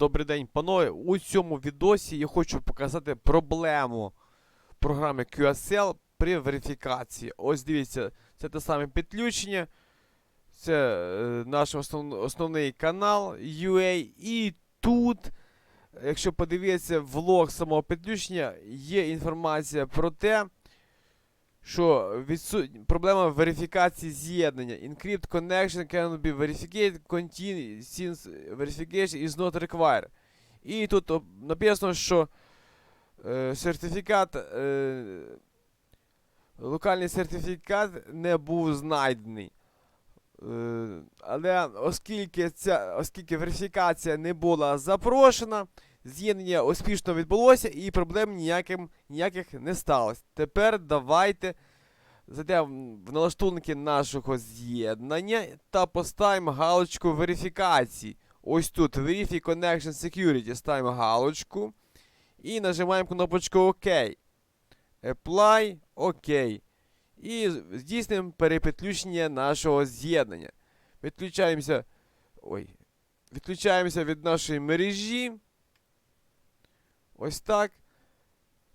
Добрий день, панове. У цьому відосі я хочу показати проблему програми QSL при верифікації. Ось дивіться, це те саме підключення. Це е, наш основ, основний канал UA. І тут, якщо подивитися влог самого підключення, є інформація про те, що відсут... проблема верифікації з'єднання. Encrypt connection cannot be verified continue since verification is not required. І тут написано, що е, сертифікат, е, локальний сертифікат не був знайдений. Е, але оскільки, ця, оскільки верифікація не була запрошена, з'єднання успішно відбулося і проблем ніяким, ніяких не сталося. Тепер давайте зайдемо в налаштунки нашого з'єднання та поставимо галочку верифікації. Ось тут Verify Connection Security ставимо галочку і нажимаємо кнопочку ОК. Apply ОК. І здійснимо перепідключення нашого з'єднання. Відключаємося. Ой. Відключаємося від нашої мережі. Ось так.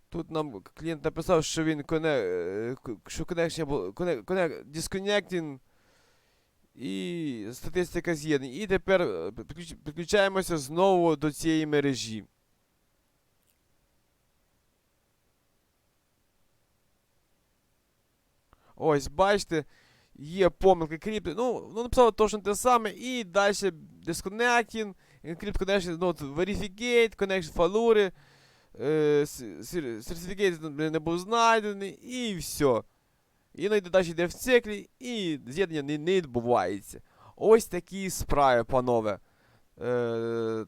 Тут нам клієнт написав, що він коне, е, що був коне, коне, disconnecting і статистика з'єднань. І тепер е, підключаємося знову до цієї мережі. Ось, бачите, є помилки кріпти. Ну, ну написало точно те саме. І далі disconnecting, encrypt connection, not verificate, connection failure, е, сертифікат не був знайдений, і все. І йде далі йде в циклі, і з'єднання не, не відбувається. Ось такі справи, панове. Е,